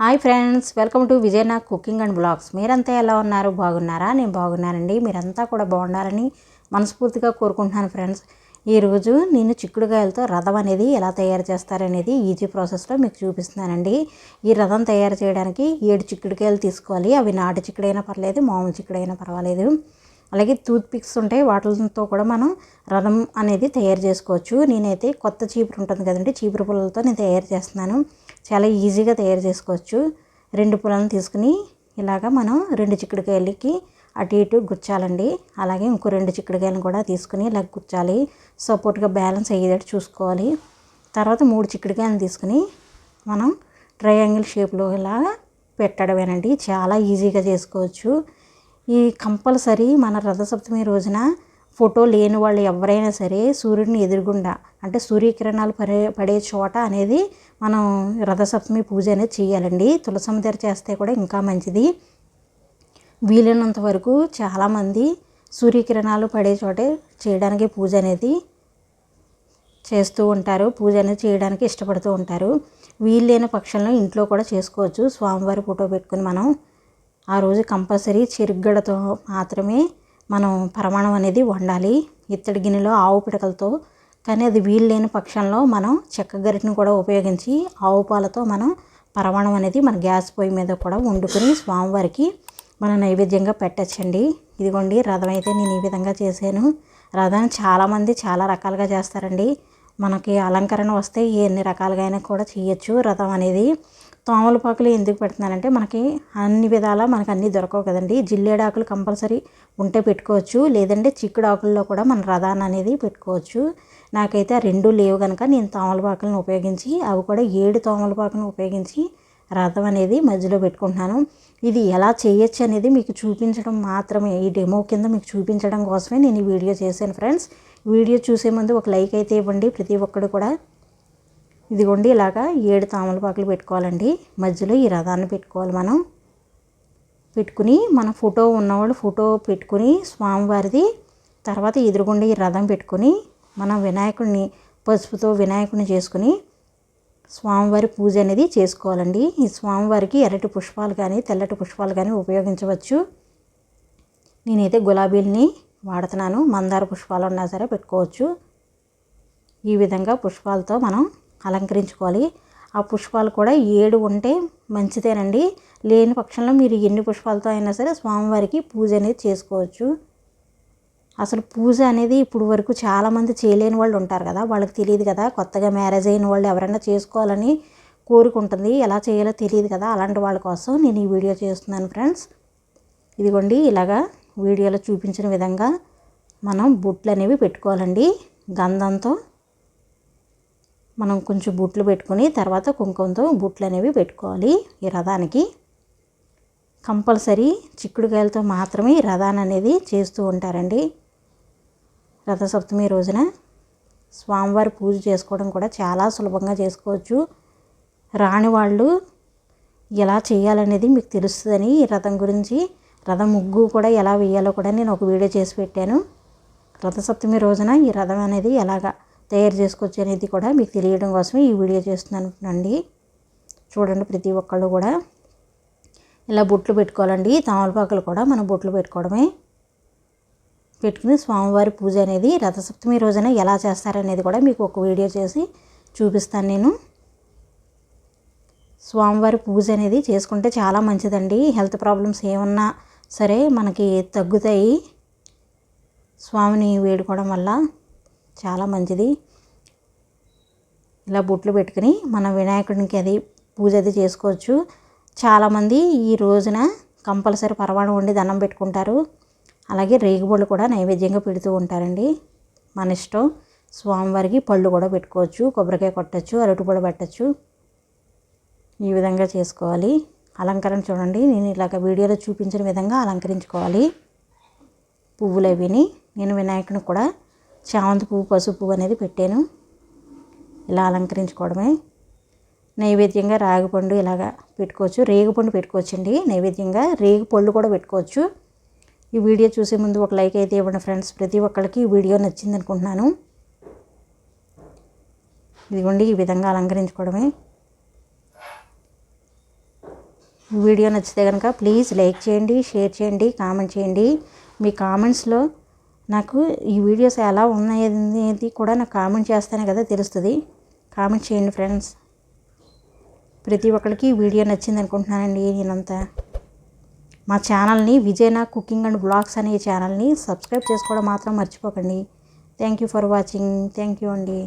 Hi friends welcome to విజయనా cooking and blogs. మీరంతా ఎలా ఉన్నారు? బాగున్నారా? నేను బాగున్నానండి. మీరంతా కూడా బాగుండాలని మనస్ఫూర్తిగా కోరుకుంటున్నాను ఫ్రెండ్స్. ఈరోజు నేను చిక్కుడుకాయలతో రథం అనేది ఎలా తయారు చేస్తారనేది ఈజీ ప్రాసెస్లో మీకు చూపిస్తున్నానండి. ఈ రథం తయారు చేయడానికి ఏడు చిక్కుడుకాయలు తీసుకోవాలి. అవి నాటు చిక్కుడైనా పర్లేదు మామూలు చిక్కుడైనా పర్వాలేదు. అలాగే టూత్ పిక్స్ ఉంటాయి. వాటితో కూడా మనం రథం అనేది తయారు చేసుకోవచ్చు. నేనైతే కొత్త చీపురు ఉంటుంది కదండి చీపురు పుల్లలతో నేను తయారు చేస్తున్నాను. చాలా ఈజీగా తయారు చేసుకోవచ్చు. రెండు పుల్లలను తీసుకుని ఇలాగ మనం రెండు చిక్కుడుకాయలకి అటు ఇటు గుచ్చాలండి. అలాగే ఇంకో రెండు చిక్కుడుకాయలను కూడా తీసుకుని ఇలా గుచ్చాలి. సపోర్ట్గా బ్యాలెన్స్ అయ్యేటట్టు చూసుకోవాలి. తర్వాత మూడు చిక్కుడుకాయలను తీసుకుని మనం ట్రయాంగిల్ షేప్లో ఇలా పెట్టడమేనండి. చాలా ఈజీగా చేసుకోవచ్చు. ఈ కంపల్సరీ మన రథసప్తమి రోజున ఫోటో లేని వాళ్ళు ఎవరైనా సరే సూర్యుడిని ఎదురుగుండా అంటే సూర్యకిరణాలు పడే పడే చోట అనేది మనం రథసప్తమి పూజ అనేది చేయాలండి. తులసమ్మ దగ్గర చేస్తే కూడా ఇంకా మంచిది. వీలైనంత వరకు చాలామంది సూర్యకిరణాలు పడే చోటే చేయడానికి పూజ అనేది చేస్తూ ఉంటారు. పూజ అనేది చేయడానికి ఇష్టపడుతూ ఉంటారు. వీలైన పక్షంలో ఇంట్లో కూడా చేసుకోవచ్చు. స్వామివారి ఫోటో పెట్టుకుని మనం ఆ రోజు కంపల్సరీ చెరుగ్గడతో మాత్రమే మనం పరమాణం అనేది వండాలి. ఇత్తడి గిన్నెలో ఆవు పిడకలతో. కానీ అది వీలు లేని పక్షంలో మనం చెక్క గరిటను కూడా ఉపయోగించి ఆవు పాలతో మనం పరమాణం అనేది మన గ్యాస్ పొయ్యి మీద కూడా వండుకొని స్వామివారికి మన నైవేద్యంగా పెట్టచ్చండి. ఇదిగోండి రథం అయితే నేను ఈ విధంగా చేశాను. రథాన్ని చాలామంది చాలా రకాలుగా చేస్తారండి. మనకి అలంకరణ వస్తే ఎన్ని రకాలుగా అయినా కూడా చేయొచ్చు రథం అనేది. తోమలపాకులు ఎందుకు పెడుతున్నానంటే మనకి అన్ని విధాలా మనకు అన్నీ దొరకవు కదండి. జిల్లేడాకులు కంపల్సరీ ఉంటే పెట్టుకోవచ్చు. లేదంటే చిక్కుడు ఆకుల్లో కూడా మన రథాన్ని అనేది పెట్టుకోవచ్చు. నాకైతే ఆ రెండు లేవు కనుక నేను తోమలపాకులను ఉపయోగించి అవి కూడా ఏడు తోమలపాకులను ఉపయోగించి రథం అనేది మధ్యలో పెట్టుకుంటున్నాను. ఇది ఎలా చేయొచ్చు అనేది మీకు చూపించడం మాత్రమే. ఈ డెమో కింద మీకు చూపించడం కోసమే నేను ఈ వీడియో చేశాను ఫ్రెండ్స్. వీడియో చూసే ముందు ఒక లైక్ అయితే ఇవ్వండి. ప్రతి ఒక్కడు కూడా ఇదిగోండి ఇలాగా ఏడు తామలపాకులు పెట్టుకోవాలండి. మధ్యలో ఈ రథాన్ని పెట్టుకోవాలి మనం. పెట్టుకుని మన ఫోటో ఉన్నవాళ్ళు ఫోటో పెట్టుకుని స్వామివారిది తర్వాత ఎదురుగుండి ఈ రథం పెట్టుకుని మన వినాయకుడిని పసుపుతో వినాయకుడిని చేసుకుని స్వామివారి పూజ అనేది చేసుకోవాలండి. ఈ స్వామివారికి ఎర్రటి పుష్పాలు కానీ తెల్లటి పుష్పాలు కానీ ఉపయోగించవచ్చు. నేనైతే గులాబీలని వాడుతున్నాను. మందార పుష్పాలు ఉన్నా సరే పెట్టుకోవచ్చు. ఈ విధంగా పుష్పాలతో మనం అలంకరించుకోవాలి. ఆ పుష్పాలు కూడా ఏడు ఉంటే మంచిదేనండి. లేని పక్షంలో మీరు ఎన్ని పుష్పాలతో అయినా సరే స్వామివారికి పూజ అనేది చేసుకోవచ్చు. అసలు పూజ అనేది ఇప్పుడు వరకు చాలామంది చేయలేని వాళ్ళు ఉంటారు కదా వాళ్ళకి తెలియదు కదా కొత్తగా మ్యారేజ్ అయిన వాళ్ళు ఎవరైనా చేసుకోవాలని కోరుకుంటుంది. ఎలా చేయాలో తెలియదు కదా అలాంటి వాళ్ళ కోసం నేను ఈ వీడియో చేస్తున్నాను ఫ్రెండ్స్. ఇదిగోండి ఇలాగా వీడియోలో చూపించిన విధంగా మనం బుట్లు అనేవి పెట్టుకోవాలండి. గంధంతో మనం కొంచెం బుట్లు పెట్టుకొని తర్వాత కుంకుమతో బుట్లు అనేవి పెట్టుకోవాలి ఈ రథానికి. కంపల్సరీ చిక్కుడుకాయలతో మాత్రమే ఈ రథాన్ని అనేది చేస్తూ ఉంటారండి. రథసప్తమి రోజున స్వామివారి పూజ చేసుకోవడం కూడా చాలా సులభంగా చేసుకోవచ్చు. రాని వాళ్ళు ఎలా చేయాలనేది మీకు తెలుస్తుందని ఈ రథం గురించి రథం ముగ్గు కూడా ఎలా వేయాలో కూడా నేను ఒక వీడియో చేసి పెట్టాను. రథసప్తమి రోజున ఈ రథం అనేది ఎలాగా తయారు చేసుకోవచ్చు అనేది కూడా మీకు తెలియడం కోసమే ఈ వీడియో చేస్తున్నాను. అండి చూడండి ప్రతి ఒక్కళ్ళు కూడా ఇలా బొట్లు పెట్టుకోవాలండి. తామలపాకులు కూడా మనం బొట్లు పెట్టుకోవడమే. పెట్టుకుని స్వామివారి పూజ అనేది రథసప్తమి రోజున ఎలా చేస్తారనేది కూడా మీకు ఒక వీడియో చేసి చూపిస్తాను నేను. స్వామివారి పూజ అనేది చేసుకుంటే చాలా మంచిదండి. హెల్త్ ప్రాబ్లమ్స్ ఏమన్నా సరే మనకి తగ్గుతాయి. స్వామిని వేడుకోవడం వల్ల చాలా మంచిది. ఇలా బొట్లు పెట్టుకుని మనం వినాయకుడికి అది పూజ అది చేసుకోవచ్చు. చాలామంది ఈ రోజున కంపల్సరీ పరవాణం వండి దండం పెట్టుకుంటారు. అలాగే రేగుబళ్ళు కూడా నైవేద్యంగా పెడుతూ ఉంటారండి. మన ఇష్టం. స్వామివారికి పళ్ళు కూడా పెట్టుకోవచ్చు కొబ్బరికాయ కొట్టచ్చు అరటిపొడి పెట్టచ్చు. ఈ విధంగా చేసుకోవాలి. అలంకరణ చూడండి. నేను ఇలాగ వీడియోలో చూపించిన విధంగా అలంకరించుకోవాలి. పువ్వులు అవిని నేను వినాయకుని కూడా చామంతి పువ్వు పసుపు అనేది పెట్టాను. ఇలా అలంకరించుకోవడమే. నైవేద్యంగా రాగిపండు ఇలాగా పెట్టుకోవచ్చు. రేగిపండు పెట్టుకోవచ్చండి. నైవేద్యంగా రేగు పళ్ళు కూడా పెట్టుకోవచ్చు. ఈ వీడియో చూసే ముందు ఒక లైక్ అయితే ఇవ్వండి ఫ్రెండ్స్. ప్రతి ఒక్కరికి ఈ వీడియో నచ్చింది అనుకుంటున్నాను. ఇదిగోండి ఈ విధంగా అలంకరించుకోవడమే. వీడియో నచ్చితే కనుక ప్లీజ్ లైక్ చేయండి షేర్ చేయండి కామెంట్ చేయండి. మీ కామెంట్స్లో నాకు ఈ వీడియోస్ ఎలా ఉన్నాయనేది కూడా నాకు కామెంట్ చేస్తేనే కదా తెలుస్తుంది. కామెంట్ చేయండి ఫ్రెండ్స్. ప్రతి ఒక్కరికి వీడియో నచ్చింది అనుకుంటున్నానండి నేనంతా. మా ఛానల్ని విజయనా కుకింగ్ అండ్ బ్లాగ్స్ అనే ఛానల్ని సబ్స్క్రైబ్ చేసుకోవడం మాత్రం మర్చిపోకండి. Thank you for watching. Thank you అండి.